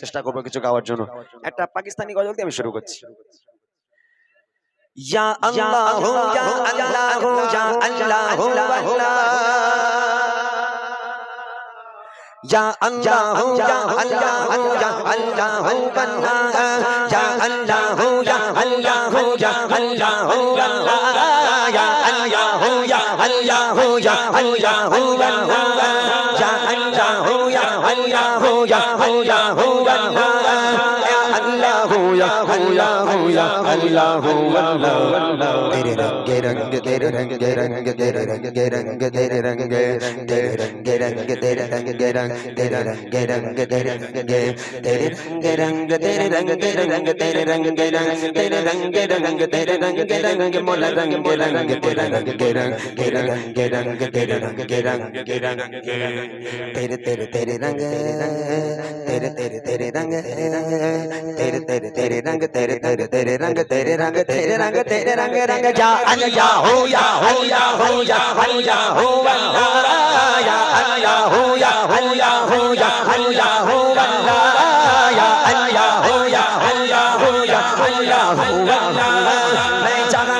চেষ্টা করব কিছু গাওয়ার জন্য একটা পাকিস্তানি গজল দিয়ে আমি শুরু করছি ইয়া আল্লাহ ইয়া আল্লাহ ইয়া Allah, Ya Allah, Allah. तेरे रंग रंग तेरे रंग रंग तेरे रंग रंग तेरे रंग तेरे रंग रंग तेरे रंग रंग तेरे रंग रंग तेरे रंग तेरे रंग रंग तेरे रंग तेरे रंग तेरे रंग रंग तेरे रंग रंग तेरे रंग रंग मोला रंग रंग तेरे रंग रंग तेरे रंग रंग तेरे रंग रंग तेरे तेरे तेरे रंग तेरे तेरे तेरे रंग तेरे तेरे तेरे रंग तेरे तेरे तेरे रंग तेरे रंग तेरे रंग तेरे रंग रंग जा अल्लाह हो या हो या हो या अल्लाह हो अल्लाह या अल्लाह हो या हो या हो या अल्लाह हो अल्लाह या अल्लाह हो या अल्लाह हो या अल्लाह हो अल्लाह मैं जहाँ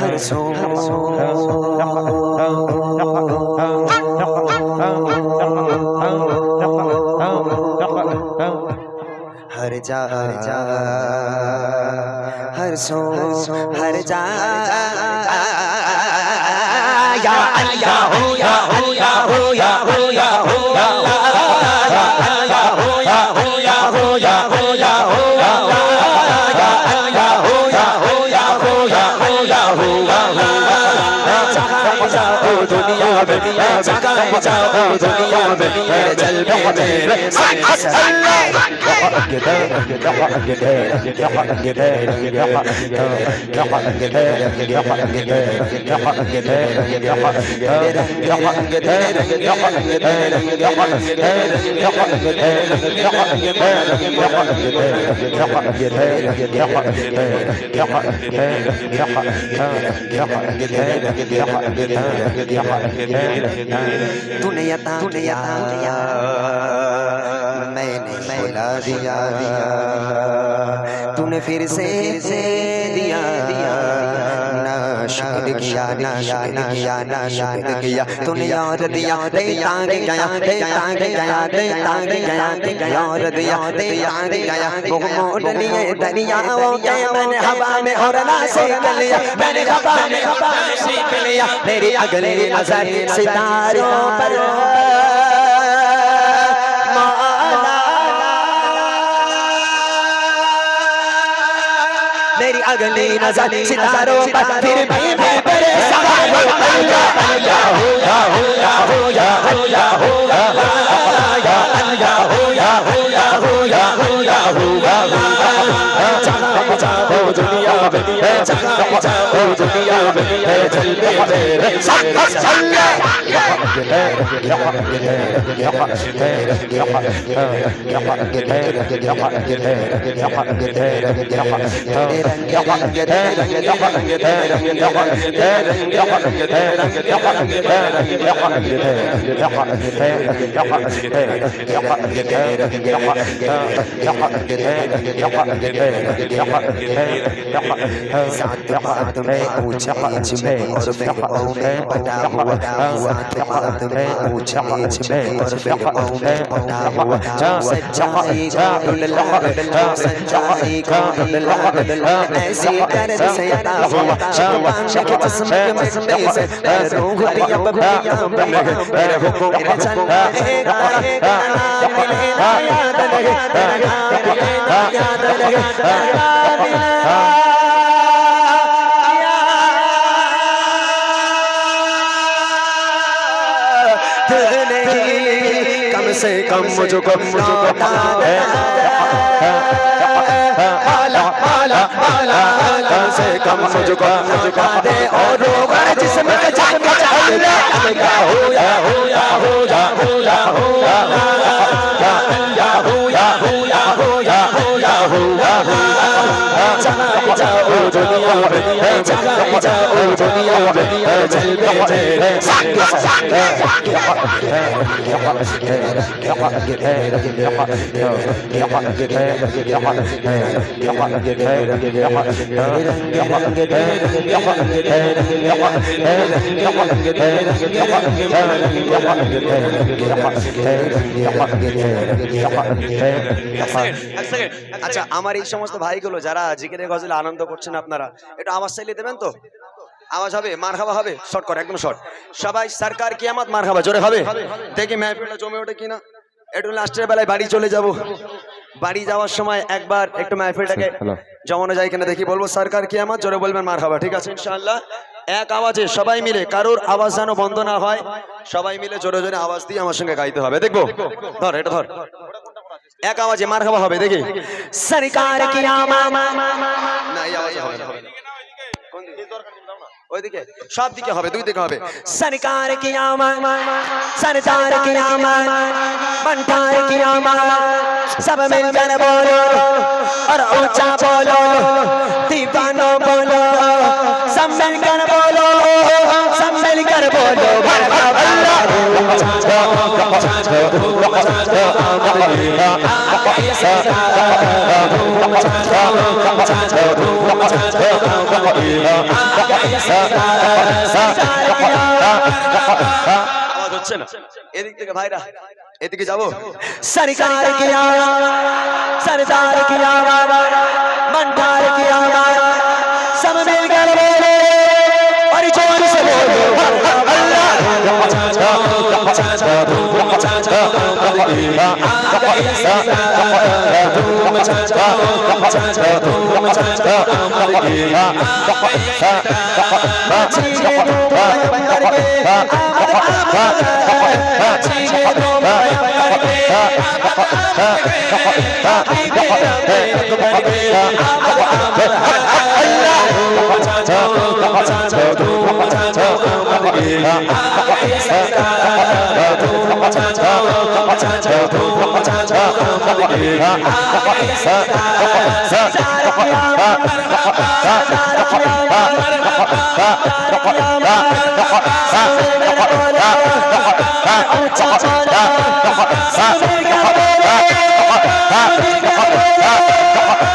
हर सो हर जा हर सो हर जा या अल्लाह हो या derecha, Tunayata, tunayata, tunayata. मैंने बुला दिया तूने फिर से से दिया। ना शुक्र किया ना शुक्र किया ना शुक्र किया। तूने यार दिया तांग गया दे तांग गया दे तांग गया यार दिया दे तांग गया। वो मोड़ लिए दरियाओं के मैंने हवा में और ना सीख लिया। मैंने हवा में हवा में सीख लिया। मेरी अगली नज़र सितारों पर। अगली नजर सितारों पर फिर भी मैं परेशान हूँ अल्लाह अल्लाह हो या हो या हो या अल्लाह हो अल्लाह या अल्लाह हो या हो या हो या हो या हो जहाँ जाओ दुनिया में जहाँ जाओ दुनिया में سعد بعد ماء وجعت ماء ارفعوا ماء ودعوا ودعوا جعت ماء وجعت ماء ارفعوا ماء ودعوا سجعي كائن الحق سجعي كائن الحق أسير درد سيدعوا شبانك تسمك من بيس روح بيا بيا بيا برجل إيه إيه يا دلغ يا دلغ يا دلغ नहीं कम से कम मुझको लौटा दे आला आला आला कम से कम मुझको लौटा दे और रोगर जिसमें जाके अल्लाह अल्लाह हो या हो या हो या हो या আচ্ছা আমার এই সমস্ত ভাইগুলো, যারা জিকিরের গজলে আনন্দ করছেন আপনারা, এটা আমার চাইলে দেবেন তো? আওয়াজ হবে মার খাওয়া হবে? শর্ট কর একদম শর্ট সবাই সরকার কিয়ামত মার খাওয়া জোরে হবে? দেখি মেহফিলটা জমে ওঠে কিনা। একটু লাস্টের বেলায় বাড়ি চলে যাব। বাড়ি যাওয়ার সময় একবার একটু মেহফিলটাকে জমানো যায় কিনা দেখি বলব সরকার কিয়ামত জোরে বলবেন মার খাওয়া ঠিক আছে? ইনশাআল্লাহ। এক আওয়াজে সবাই মিলে কারোর আওয়াজ যেন বন্ধ না হয় সবাই মিলে জোরে জোরে আওয়াজ দিয়ে আমার সঙ্গে গাইতে হবে। দেখব? ধর এটা ধর। এক আওয়াজে মার খাওয়া হবে দেখি। সরকার কি না এই আওয়াজে হবে? ওইদিকে সব দিকে হবে দুই দিকে হবে सरकार की आमद सरदार की आमद बनकार की आमद सब मिलकर बोलो और ऊंचा बोलो दीवानो बोलो सब मिलकर बोलो सब मिलकर बोलो আওয়াজ এদিকে যাব সরকার সরকার মন্ডার সব মিল গেল Cha cha cha cha सब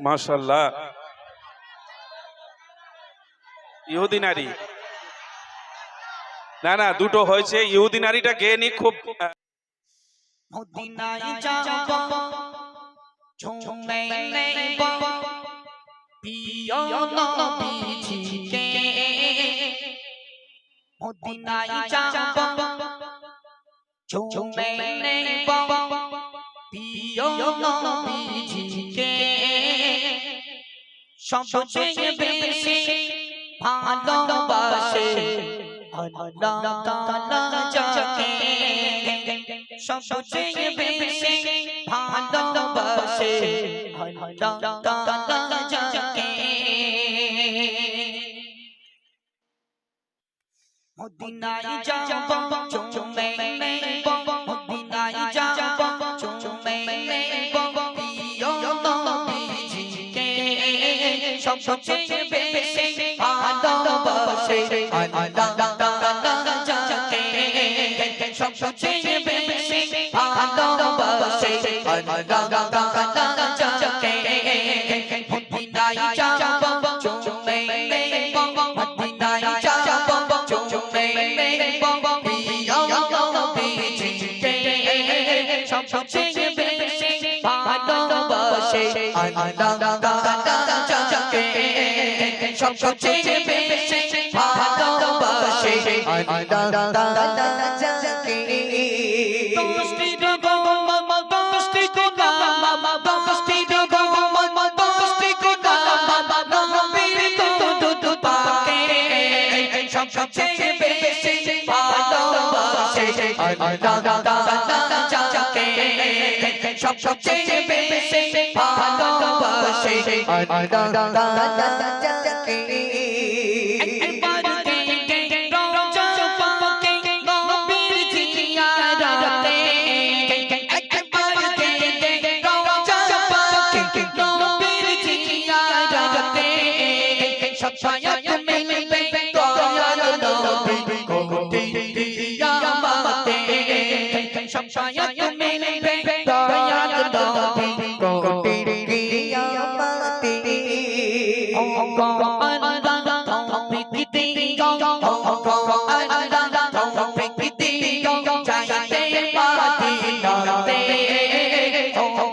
মাশাল্লাহ ইহুদি নারী। না না, দুটো হয়েছে। ইহুদি নারীটা গেয়ে নি খুব মদিনায় যাব ঝুমে নেব নবীজিকে সবচেয়ে বেশি, ভালোবাসে আল্লাহ তাআলা যাকে সবচেয়ে বেশি, ভালোবাসে আল্লাহ তাআলা যাকে মদিনায় যাব, চুমে নেব। সবচেয়ে বেশি ভালোবাসে আল্লাহ তাআলা যাকে সবচেয়ে বেশি ভালোবাসে আল্লাহ তাআলা যাকে মদিনায় যাব চলে নেব মদিনায় যাব চলে নেব প্রিয় নবীজিকে সবচেয়ে বেশি ভালোবাসে আল্লাহ তাআলা সব চেয়ে বেশি ভালোবাসে সব চেয়ে বেশি ভালোবাসে সবচেয়ে বেশি ভালোবাসে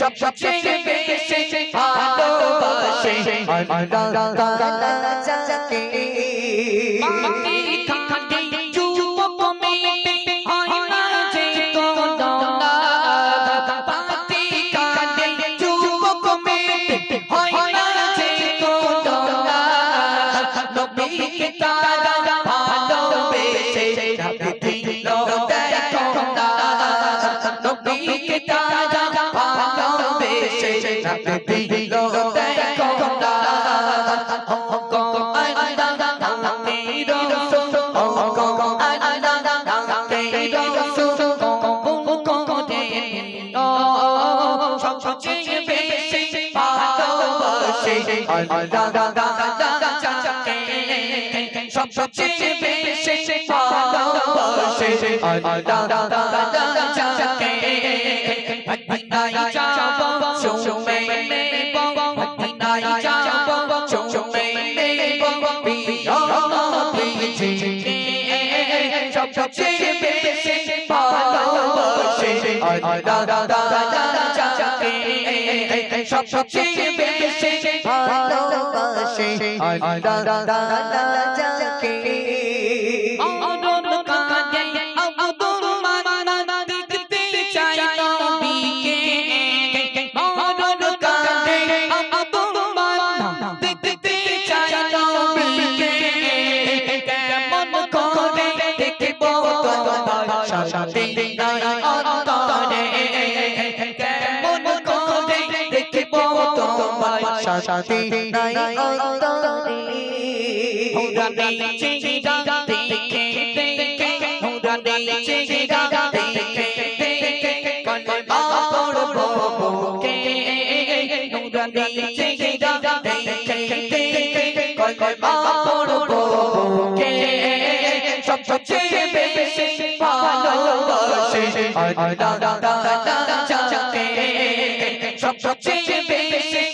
সবচেয়ে বেশি ভালোবাসে দিল দেখো না সবচেয়ে বেশি ভালোবাসে আ দা দা দা দা দা সব সবচেয়ে বেশি ভালোবাসে আয় আয় দাদা দাদা শান্তি নাই অন্তরে হুদানি চিরা দেখে দেখে হুদানি চিরা দেখে দেখে কলমা পড়ব বুকে হুদানি চিরা দেখে দেখে কলমা পড়ব বুকে সব সবচেয়ে বেশি ভালোবাসি আদা দাদা চাচাকে সব সবচেয়ে বেশি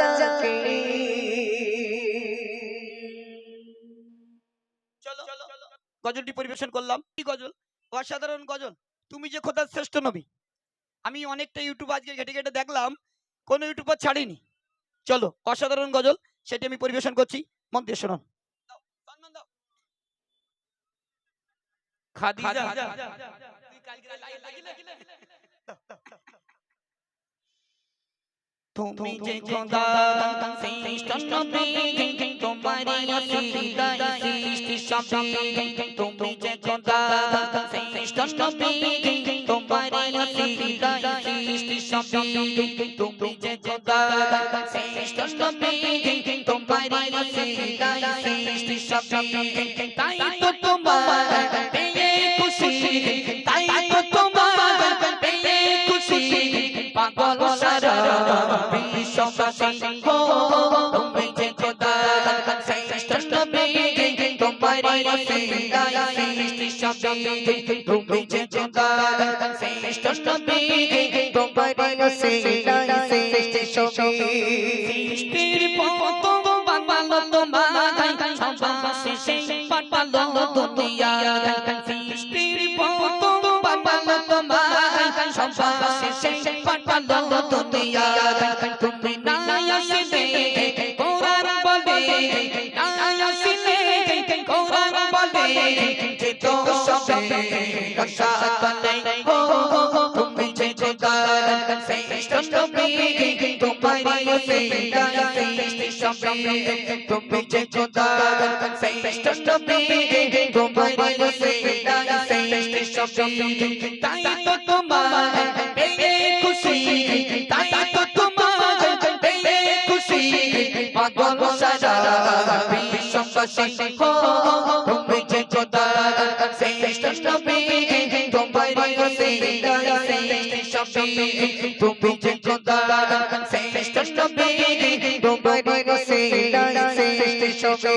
গজলটি পরিবেশন করলাম কি গজল অসাধারণ গজল তুমি যে খোদার শ্রেষ্ঠ নবী আমি অনেকটা ইউটিউব আজকে ঘেটে ঘেটে দেখলাম কোনো ইউটিউবার ছাড়িনি চলো অসাধারণ গজল সেটি আমি পরিবেশন করছি মন দিয়ে শোনান। তুমি যে খোদা শ্রেষ্ঠ নবী তুমি যে খোদা শ্রেষ্ঠ নবী তোমারি অসিলায় সৃষ্টি সবই তুমি যে খোদা শ্রেষ্ঠ নবী তোমারি অসিলায় সৃষ্টি সবই তাই তো তোমার তুমি যে খোদা শ্রেষ্ঠ নবী তোমারি ওসিলায় সৃষ্টি সবই সৃষ্টির প্রথম বানালো তোমায় সবাসে সেই পাঠালো দুনিয়া সৃষ্টির প্রথম বানালো তোমায় সবাসে সেই পাঠালো দুনিয়া যে খোদা তুমি যে খোদা শ্রেষ্ঠ নবী তোমারি ওসিলায় সৃষ্টি সবে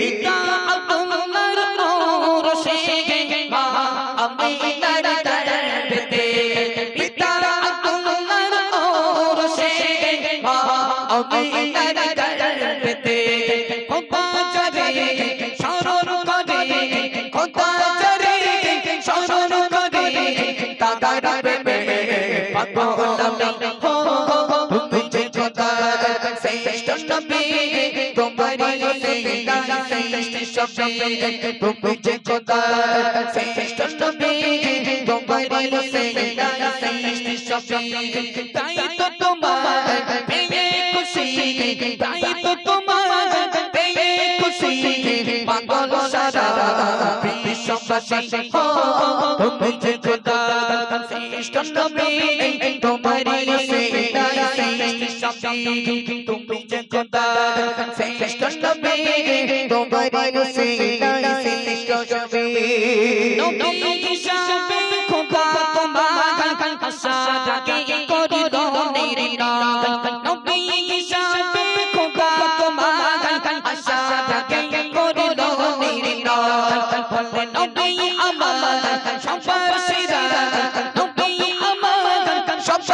পিতা আব্দুল্লাহর নূর সে মা আমিনার দরবেতে পিতা আব্দুল্লাহর নূর সে মা আমিনার দরবেতে তুমি যে খোদা শ্রেষ্ঠ নবী তোমারি তাই তো তোমার পেয়ে খুশি তাই তো তোমার পেয়ে খুশি পাগল সারা তুমি যে খোদা নবী তোমারি তুমি যে খোদা শ্রেষ্ঠ নবী তোমারি খোদা তোমার আশাটাকে করিল নির্ণয় নবী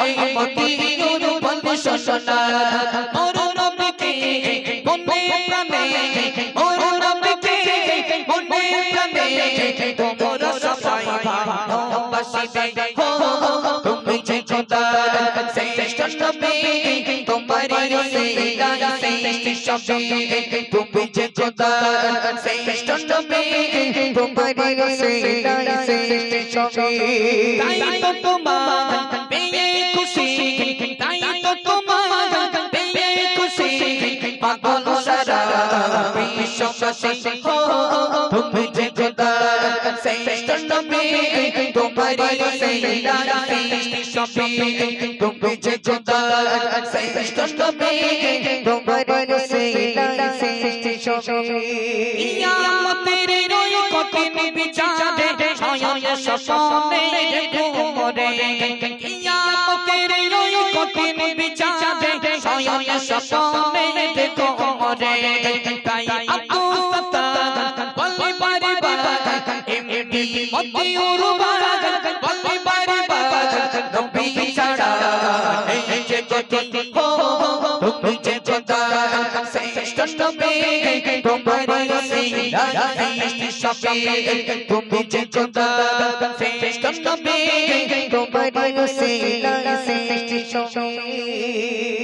আমি মতিয়ুর বলি শোনা। মোর নবীকে মনে প্রাণে, মোর নবীকে মনে প্রাণে, তোমার সবাই ভালোবাসিবে। হো তুমি যে খোদা শ্রেষ্ঠ নবী সবে তুমি যে খোদা শ্রেষ্ঠ নবী তোমারি ওসিলায় সৃষ্টি সবে। তাই তো তোমার শ্রেষ্ঠ নবী তোমারি ওসিলায় সৃষ্টি সবে তুমি যে খোদা শ্রেষ্ঠ নবী তোমারি ওসিলায় সৃষ্টি সবে কিয়ামতের রোজ কঠিন বিচারে স্বয়ং তাই আব্দু মতি উরবান বলি বারে বারে নবী ছাড়া এই যে গতি হো তুমি যে খোদা শ্রেষ্ঠ নবী তোমার ওসিলায় সৃষ্টি সবে তুমি যে খোদা শ্রেষ্ঠ নবী তোমার ওসিলায় সৃষ্টি সবে